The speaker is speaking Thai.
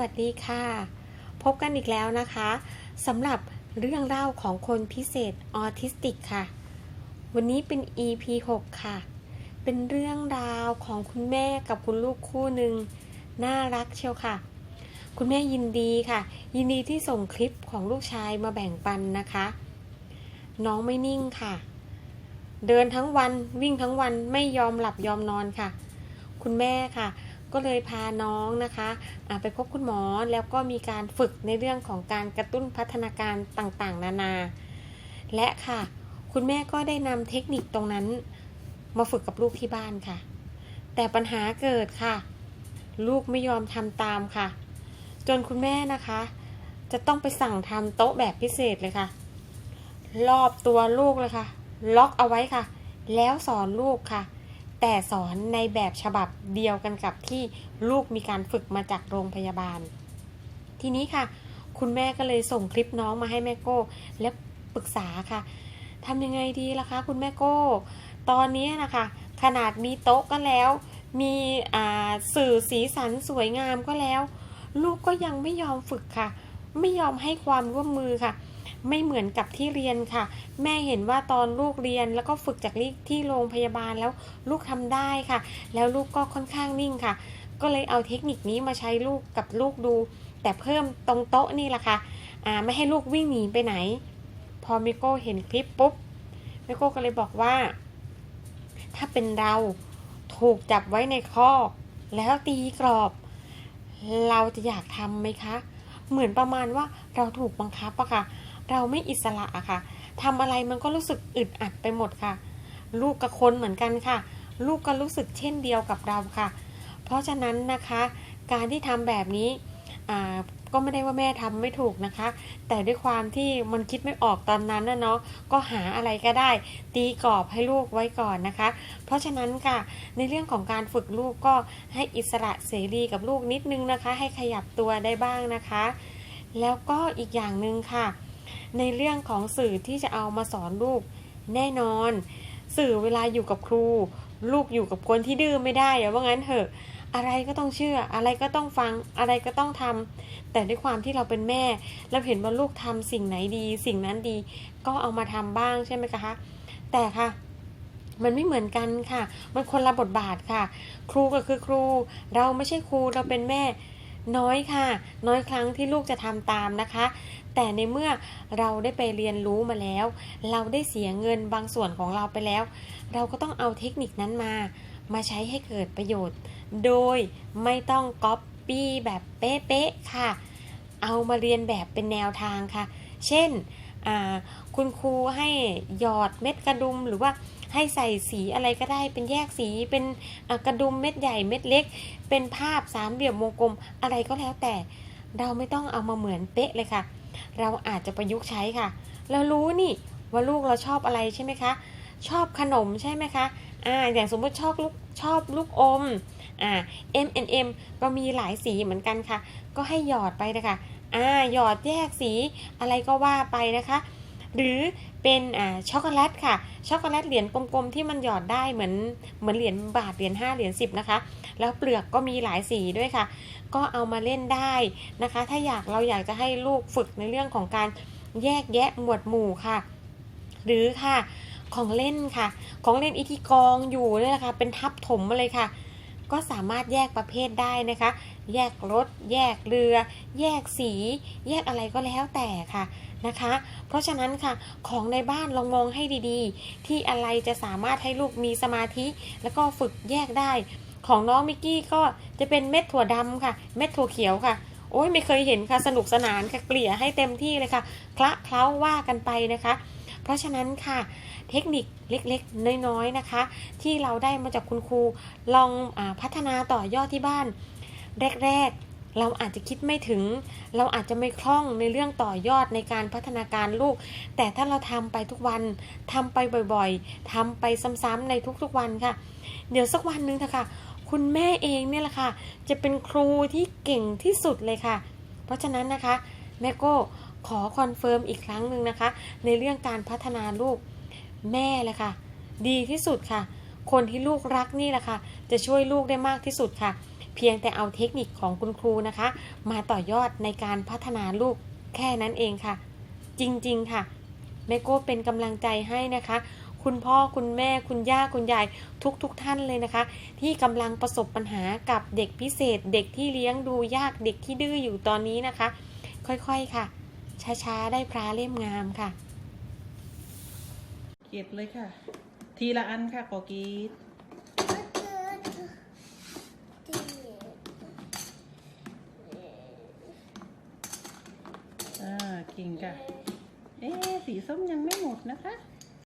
วัสดีค่ะ พบกันอีกแล้วนะคะสำหรับเรื่องเล่าของคนพิเศษออทิสติกค่ะ วันนี้เป็น EP 6 ค่ะ เป็นเรื่องราวของคุณแม่กับคุณลูกคู่หนึ่งน่ารักเชียวค่ะ คุณแม่ยินดีค่ะ ยินดีที่ส่งคลิปของลูกชายมาแบ่งปันนะคะ น้องไม่นิ่งค่ะ เดินทั้งวันวิ่งทั้งวันไม่ยอมหลับยอมนอนค่ะ คุณแม่ค่ะ ก็เลยพาน้องนะคะอ่าไปพบคุณหมอแล้วก็มีการฝึกในเรื่องของการกระตุ้นพัฒนาการต่างๆ นานา และค่ะ คุณแม่ก็ได้นำเทคนิคตรงนั้น มาฝึกกับลูกที่บ้านค่ะ แต่ปัญหาเกิดค่ะ ลูกไม่ยอมทำตามค่ะ จนคุณแม่นะคะ จะต้องไปสั่งทำโต๊ะแบบพิเศษเลยค่ะ รอบตัวลูกเลยค่ะ ล็อกเอาไว้ค่ะ แล้วสอนลูกค่ะ แต่สอนในแบบฉบับเดียวกันกับที่ลูกมีการฝึกมาจากโรงพยาบาล ทีนี้ค่ะ คุณแม่ก็เลยส่งคลิปน้องมาให้แม่โก้ และปรึกษาค่ะทำยังไงดีล่ะคะ คุณแม่โก้ ตอนนี้นะคะ ขนาดมีโต๊ะก็แล้ว มีสื่อสีสันสวยงามก็แล้ว ลูกก็ยังไม่ยอมฝึกค่ะ ไม่ยอมให้ความร่วมมือค่ะ ไม่เหมือนกับที่เรียนค่ะ แม่เห็นว่าตอนลูกเรียนแล้วก็ฝึกจากที่โรงพยาบาลแล้วลูกทำได้ค่ะ แล้วลูกก็ค่อนข้างนิ่งค่ะ ก็เลยเอาเทคนิคนี้มาใช้ลูกกับลูกดู แต่เพิ่มตรงโต๊ะนี่แหละค่ะอ่าไม่ให้ลูกวิ่งหนีไปไหน พอมิโก้เห็นคลิปปุ๊บมิโก้ก็เลยบอกว่า ถ้าเป็นเราถูกจับไว้ในคอกแล้วตีกรอบ เราจะอยากทำไหมคะ เหมือนประมาณว่าเราถูกบังคับอะค่ะ เราไม่อิสระอะค่ะทำอะไรมันก็รู้สึกอึดอัดไปหมดค่ะ ลูกกับคนเหมือนกันค่ะ ลูกก็รู้สึกเช่นเดียวกับเราค่ะ เพราะฉะนั้นนะคะ การที่ทำแบบนี้ก็ไม่ได้ว่าแม่ทำไม่ถูกนะคะ แต่ด้วยความที่มันคิดไม่ออกตอนนั้นนะเนาะ ก็หาอะไรก็ได้ ตีกรอบให้ลูกไว้ก่อนนะคะ เพราะฉะนั้นค่ะ ในเรื่องของการฝึกลูกก็ให้อิสระเสรีกับลูกนิดนึงนะคะ ให้ขยับตัวได้บ้างนะคะ แล้วก็อีกอย่างหนึ่งค่ะ ในเรื่องของสื่อที่จะเอามาสอนลูกแน่นอน สื่อเวลาอยู่กับครู ลูกอยู่กับคนที่ดื้อไม่ได้อย่าว่างั้นเถอะอะไรก็ต้องเชื่อ อะไรก็ต้องฟัง อะไรก็ต้องทำแต่ด้วยความที่เราเป็นแม่ เราเห็นว่าลูกทำสิ่งไหนดี สิ่งนั้นดี ก็เอามาทำบ้างใช่ไหมคะ แต่ค่ะ มันไม่เหมือนกันค่ะ มันคนละบทบาทค่ะ ครูก็คือครู เราไม่ใช่ครู เราเป็นแม่ น้อยค่ะ น้อยครั้งที่ลูกจะทำตามนะคะ แต่ในเมื่อเราได้ไปเรียนรู้มาแล้ว เราได้เสียเงินบางส่วนของเราไปแล้ว เราก็ต้องเอาเทคนิคนั้นมา มาใช้ให้เกิดประโยชน์ โดยไม่ต้องก๊อปปี้แบบเป๊ะๆค่ะ เอามาเรียนแบบเป็นแนวทางค่ะ เช่นคุณครูให้หยอดเม็ดกระดุมหรือว่าให้ใส่สีอะไรก็ได้เป็นแยกสีเป็นกระดุมเม็ดใหญ่เม็ดเล็ก เป็นภาพสามเหลี่ยมวงกลมอะไรก็แล้วแต่ เราไม่ต้องเอามาเหมือนเป๊ะเลยค่ะ เราอาจจะประยุกต์ใช้ค่ะ เรารู้นี่ว่าลูกเราชอบอะไรใช่ไหมคะ ชอบขนมใช่ไหมคะอ่าอย่างสมมติชอบลูกชอบลูกอมอ่า M N M ก็มีหลายสีเหมือนกันค่ะ ก็ให้หยอดไปนะคะอ่าหยอดแยกสีอะไรก็ว่าไปนะคะ หรือเป็นอ่าช็อกโกแลตค่ะ ช็อกโกแลตเหรียญกลมๆที่มันหยอดได้เหมือนเหมือนเหรียญบาทเหรียญ5เหรียญ10นะคะ แล้วเปลือกก็มีหลายสีด้วยค่ะ ก็เอามาเล่นได้นะคะ ถ้าอยากเราอยากจะให้ลูกฝึกในเรื่องของการแยกแยะหมวดหมู่ค่ะ หรือค่ะของเล่นค่ะ ของเล่นอีที่กองอยู่เนี่ยนะคะเป็นทับถมมาเลยค่ะ ก็สามารถแยกประเภทได้นะคะ แยกรถ แยกเรือ แยกสี แยกอะไรก็แล้วแต่ค่ะนะคะ เพราะฉะนั้นค่ะของในบ้านลองมองให้ดีๆ ที่อะไรจะสามารถให้ลูกมีสมาธิ แล้วก็ฝึกแยกได้ ของน้องมิกกี้ก็จะเป็นเม็ดถั่วดำค่ะ เม็ดถั่วเขียวค่ะโอ้ยไม่เคยเห็นค่ะสนุกสนานค่ะเกลี่ยให้เต็มที่เลยค่ะคละเคล้าว่ากันไปนะคะ เพราะฉะนั้นค่ะเทคนิคเล็กๆ น้อยๆนะคะ ที่เราได้มาจากคุณครูลองอพัฒนาต่อยอดที่บ้าน แรกๆ เราอาจจะคิดไม่ถึง เราอาจจะไม่คล่องในเรื่องต่อยอดในการพัฒนาการลูก แต่ถ้าเราทำไปทุกวันทำไปบ่อยๆทำไปซ้ำๆในทุกๆวันค่ะ เดี๋ยวสักวันหนึ่งเถอะค่ะคุณแม่เองเนี่ยแหละค่ะ จะเป็นครูที่เก่งที่สุดเลยค่ะ เพราะฉะนั้นนะคะแม่โก้ ขอคอนเฟิร์มอีกครั้งหนึ่งนะคะ ในเรื่องการพัฒนาลูกแม่เลยค่ะ ดีที่สุดค่ะ คนที่ลูกรักนี่แหละค่ะ จะช่วยลูกได้มากที่สุดค่ะ เพียงแต่เอาเทคนิคของคุณครูนะคะ มาต่อยอดในการพัฒนาลูกแค่นั้นเองค่ะ จริงๆค่ะแม่โก้เป็นกำลังใจให้นะคะ คุณพ่อคุณแม่คุณย่าคุณยายทุกๆทท่านเลยนะคะ ที่กำลังประสบปัญหากับเด็กพิเศษ เด็กที่เลี้ยงดูยากเด็กที่ดื้ออยู่ตอนนี้นะคะ ค่อยๆค่ะ ช้าๆ ได้พระเล่มงามค่ะ เก็บเลยค่ะ ทีละอันค่ะขอกีดอ่าเก่งค่ะ เอ๊สีส้มยังไม่หมดนะคะ